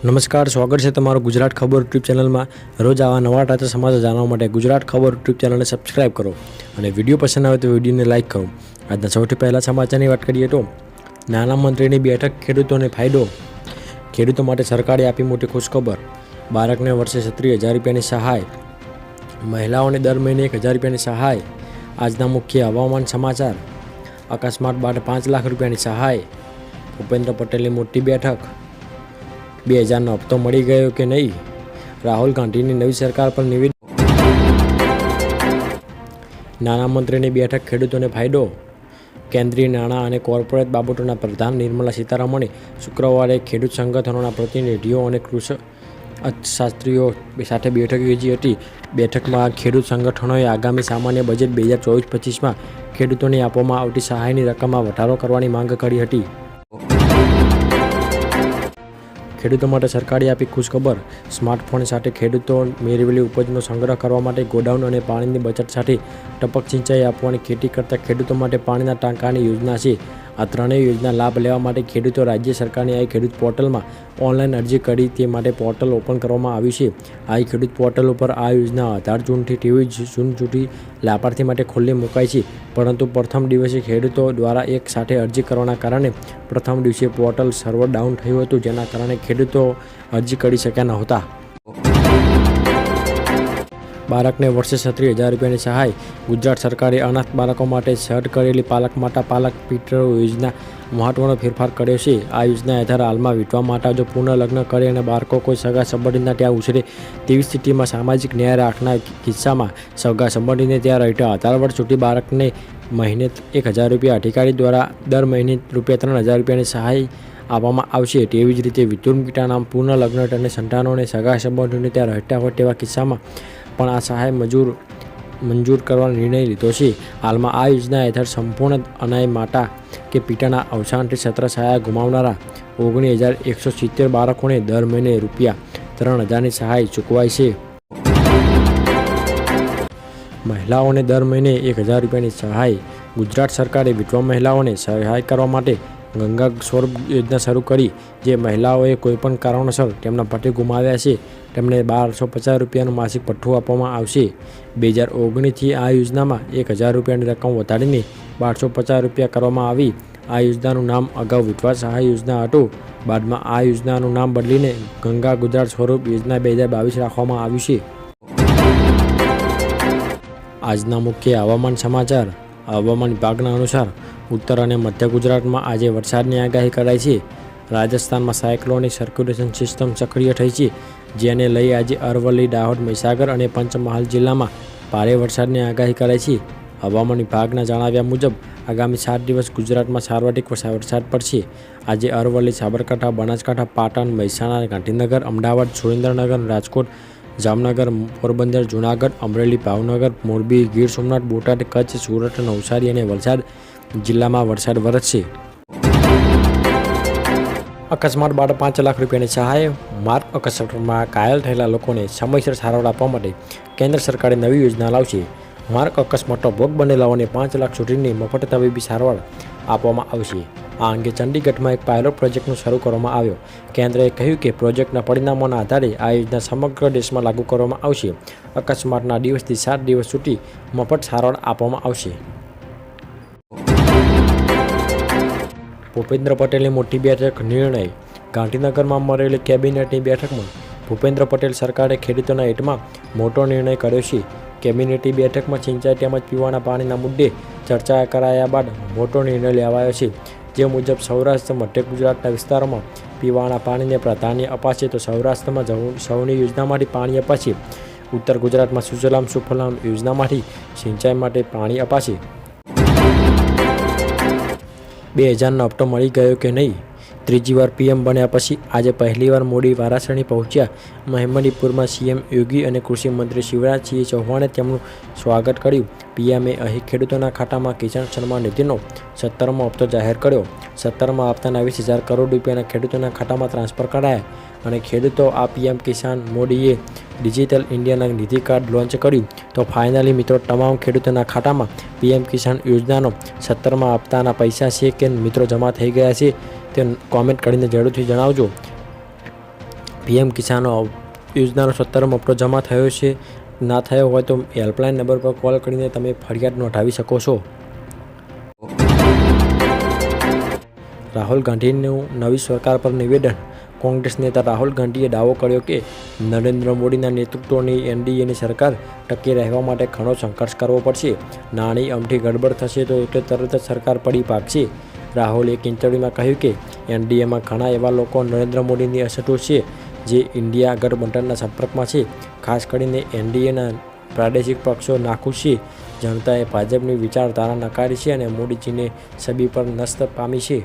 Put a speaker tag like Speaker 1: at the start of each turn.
Speaker 1: નમસ્કાર, સ્વાગત છે તમારું ગુજરાત ખબર યુટ્યુબ ચેનલમાં. રોજ આવા નવા તાજા સમાચાર જાણવા માટે ગુજરાત ખબર યુટ્યુબ ચેનલને સબસ્ક્રાઇબ કરો અને વીડિયો પસંદ આવે તો વિડીયોને લાઇક કરો. આજના સૌથી પહેલાં સમાચારની વાત કરીએ તો નાના મંત્રીની બેઠક ખેડૂતોને ફાયદો. ખેડૂતો માટે સરકારે આપી મોટી ખુશખબર. બાળકને વર્ષે સત્રીસ હજાર રૂપિયાની સહાય. મહિલાઓને દર મહિને એક હજાર રૂપિયાની સહાય. આજના મુખ્ય હવામાન સમાચાર. અકસ્માત બાદ પાંચ લાખ રૂપિયાની સહાય. ભૂપેન્દ્ર પટેલની મોટી બેઠક. બે હજારનો હપ્તો મળી ગયો કે નહીં? રાહુલ ગાંધીની નવી સરકાર પર નિવેદન. નાણાં મંત્રીની બેઠક ખેડૂતોને ફાયદો? કેન્દ્રીય નાણાં અને કોર્પોરેટ બાબતોના પ્રધાન નિર્મલા સીતારામણે શુક્રવારે ખેડૂત સંગઠનોના પ્રતિનિધિઓ અને કૃષિ અર્થશાસ્ત્રીઓ સાથે બેઠક યોજી હતી. બેઠકમાં ખેડૂત સંગઠનોએ આગામી સામાન્ય બજેટ બે હજાર ચોવીસ પચીસમાં ખેડૂતોને આપવામાં આવતી સહાયની રકમમાં વધારો કરવાની માંગ કરી હતી. ખેડૂતો માટે સરકારે આપી ખુશખબર. સ્માર્ટફોન સાથે ખેડૂતો મેળવેલી ઉપજનો સંગ્રહ કરવા માટે ગોડાઉન અને પાણીની બચત સાથે ટપક સિંચાઈ આપવાની ખેતી કરતા ખેડૂતો માટે પાણીના ટાંકાની યોજના છે. આ ત્રણેય યોજના લાભ લેવા માટે ખેડૂતો રાજ્ય સરકારની આ ખેડૂત પોર્ટલમાં ઓનલાઈન અરજી કરી તે માટે પોર્ટલ ઓપન કરવામાં આવ્યું છે. આ ખેડૂત પોર્ટલ ઉપર આ યોજના અઢાર જૂનથી ત્રેવીસ જૂન સુધી લાભાર્થી માટે ખુલ્લી મુકાઈ છે. પરંતુ પ્રથમ દિવસે ખેડૂતો દ્વારા એક સાથે અરજી કરવાના કારણે પ્રથમ દિવસે પોર્ટલ સર્વર ડાઉન થયું હતું, જેના કારણે ખેડૂતો અરજી કરી શક્યા નહોતા. બાળકને વર્ષે છત્રીસ હજાર રૂપિયાની સહાય. ગુજરાત સરકારે અનાથ બાળકો માટે સર્ટ કરેલી પાલક માતા પાલક પીટર યોજના મહત્વનો ફેરફાર કર્યો છે. આ યોજના હેઠળ હાલમાં વિધવા માતા જો પૂર્ણ લગ્ન કરે અને બાળકો કોઈ સગા સંબંધીના ત્યાં ઉછરે તેવી સ્થિતિમાં સામાજિક ન્યાય રાખના કિસ્સામાં સગા સંબંધીને ત્યાં રહેતા અઢાર વર્ષ સુધી બાળકને મહિને એક હજાર રૂપિયા, અધિકારી દ્વારા દર મહિને રૂપિયા ત્રણ હજાર રૂપિયાની સહાય આપવામાં આવશે. તેવી જ રીતે વિધુર પિતાના પૂર્ણ લગ્ન અને સંતાનોને સગા સંબંધોને ત્યાં રહેતા હોય તેવા કિસ્સામાં પણ આ સહાય મજૂર મંજૂર કરવાનો નિર્ણય લીધો છે. હાલમાં આ યોજના હેઠળ સંપૂર્ણ અનાય માતા કે પિતાના અવસાનથી સત્ર સહાય ગુમાવનારા ઓગણીસ હજાર એકસો સિત્તેર બાળકોને દર મહિને રૂપિયા ત્રણ હજારની સહાય ચૂકવાય છે. મહિલાઓને દર મહિને એક હજાર રૂપિયાની સહાય ગુજરાત સરકારે વિધવા મહિલાઓને સહાય કરવા માટે ગંગા સ્વરૂપ યોજના શરૂ કરી, જે મહિલાઓએ કોઈપણ કારણોસર તેમના પતિ ગુમાવ્યા છે, તેમને બારસો પચાસ રૂપિયાનું માસિક પઠ્ઠું આપવામાં આવશે. બે હજાર ઓગણીસથી આ યોજનામાં એક હજાર રૂપિયાની રકમ વધારીને બારસો પચાસ રૂપિયા કરવામાં આવી. આ યોજનાનું નામ અગાઉ વિધવા સહાય યોજના હતું. બાદમાં આ યોજનાનું નામ બદલીને ગંગા ગુજરાત સ્વરૂપ યોજના બે હજાર બાવીસ રાખવામાં આવ્યું છે. આજના મુખ્ય હવામાન સમાચાર. હવામાન વિભાગના અનુસાર ઉત્તર અને મધ્ય ગુજરાતમાં આજે વરસાદની આગાહી કરાઈ છે. રાજસ્થાનમાં સાયક્લોનિક સર્ક્યુલેશન સિસ્ટમ સક્રિય થઈ છે, જેને લઈ આજે અરવલ્લી, દાહોદ, મહીસાગર અને પંચમહાલ જિલ્લામાં ભારે વરસાદની આગાહી કરાઈ છે. હવામાન વિભાગના જણાવ્યા મુજબ, આગામી સાત દિવસ ગુજરાતમાં સાર્વત્રિક વરસા- વરસાદ પડશે. આજે અરવલ્લી, સાબરકાંઠા, બનાસકાંઠા, પાટણ, મહેસાણા ગાંધીનગર, અમદાવાદ, સુરેન્દ્રનગર, રાજકોટ, જામનગર, પોરબંદર, જૂનાગઢ, અમરેલી, ભાવનગર, મોરબી, ગીર સોમનાથ, બોટાદ, કચ્છ, સુરત, નવસારી અને વલસાડ જિલ્લામાં વરસાદ વરસશે. અકસ્માત બાદ પાંચ લાખ રૂપિયાની સહાય માર્ગ અકસ્માતમાં ઘાયલ થયેલા લોકોને સમયસર સારવાર આપવા માટે કેન્દ્ર સરકારે નવી યોજના લાવશે. માર્ગ અકસ્માતનો ભોગ બનેલાઓને પાંચ લાખ સુધીની મફત તબીબી સારવાર આપવામાં આવશે. આ અંગે ચંડીગઢમાં એક પાયલોટ પ્રોજેક્ટનું શરૂ કરવામાં આવ્યો. કેન્દ્રએ કહ્યું કે પ્રોજેક્ટના પરિણામોના આધારે આ યોજના સમગ્ર દેશમાં લાગુ કરવામાં આવશે. અકસ્માતના દિવસથી સાત દિવસ સુધી મફત સારવાર આપવામાં આવશે. ભૂપેન્દ્ર પટેલની મોટી બેઠક નિર્ણય. ગાંધીનગરમાં મળેલી કેબિનેટની બેઠકમાં ભૂપેન્દ્ર પટેલ સરકારે ખેડૂતોના હિતમાં મોટો નિર્ણય કર્યો છે. કેબિનેટની બેઠકમાં સિંચાઈ તેમજ પીવાના પાણીના મુદ્દે ચર્ચા કરાયા બાદ મોટો નિર્ણય લેવાયો છે. જે મુજબ સૌરાષ્ટ્ર મધ્ય ગુજરાતના વિસ્તારોમાં પીવાના પાણીને પ્રાધાન્ય અપાશે તો સૌરાષ્ટ્રમાં સૌની યોજનામાંથી પાણી અપાશે. ઉત્તર ગુજરાતમાં સુજલામ સુફલામ યોજનામાંથી સિંચાઈ માટે પાણી અપાશે. બે હજારનો હપ્તો મળી ગયો કે નહીં? ત્રીજી વાર પીએમ બન્યા પછી આજે પહેલીવાર મોડી વારાસણી પહોંચ્યા. મહેમદીપુરમાં સીએમ યોગી અને કૃષિમંત્રી શિવરાજસિંહ ચૌહાણે તેમનું સ્વાગત કર્યું. પીએમએ અહીં ખેડૂતોના ખાતામાં કિસાન સન્માન નિધિનો સત્તરમો હપ્તો જાહેર કર્યો. સત્તરમાં હપ્તાના વીસ હજાર કરોડ રૂપિયાના ખેડૂતોના ખાતામાં ટ્રાન્સફર કરાયા અને ખેડૂતો આ પીએમ કિસાન મોદીએ ડિજિટલ ઇન્ડિયાના નિધિ કાર્ડ લોન્ચ કર્યું. તો ફાઇનલી મિત્રો, તમામ ખેડૂતોના ખાતામાં પીએમ કિસાન યોજનાનો સત્તરમાં હપ્તાના પૈસા છે કે મિત્રો જમા થઈ ગયા છે? તે કોમેન્ટ કરીને જરૂરથી જણાવજો. પીએમ કિસાન યોજનાનો સત્તરમો હપ્તો જમા થયો છે. ના થયો હોય તો હેલ્પલાઇન નંબર પર કોલ કરીને તમે ફરિયાદ નોંધાવી શકો છો. રાહુલ ગાંધીનું નવી સરકાર પર નિવેદન. કોંગ્રેસ નેતા રાહુલ ગાંધીએ દાવો કર્યો કે નરેન્દ્ર મોદીના નેતૃત્વની એનડીએની સરકાર ટકી રહેવા માટે ઘણો સંઘર્ષ કરવો પડશે. નાની અમથી ગડબડ થશે તો એટલે તરત જ સરકાર પડી પાકશે રાહુલે એક ઇન્ટરવ્યૂમાં કહ્યું કે એનડીએમાં ઘણા એવા લોકો નરેન્દ્ર મોદીની અસરો છે જે ઇન્ડિયા ગઠબંધનના સંપર્કમાં છે. ખાસ કરીને એનડીએના પ્રાદેશિક પક્ષો નાખુશ છે. જનતાએ ભાજપની વિચારધારા નકારી છે અને મોદીજીને છબી પર નષ્ટ પામી છે.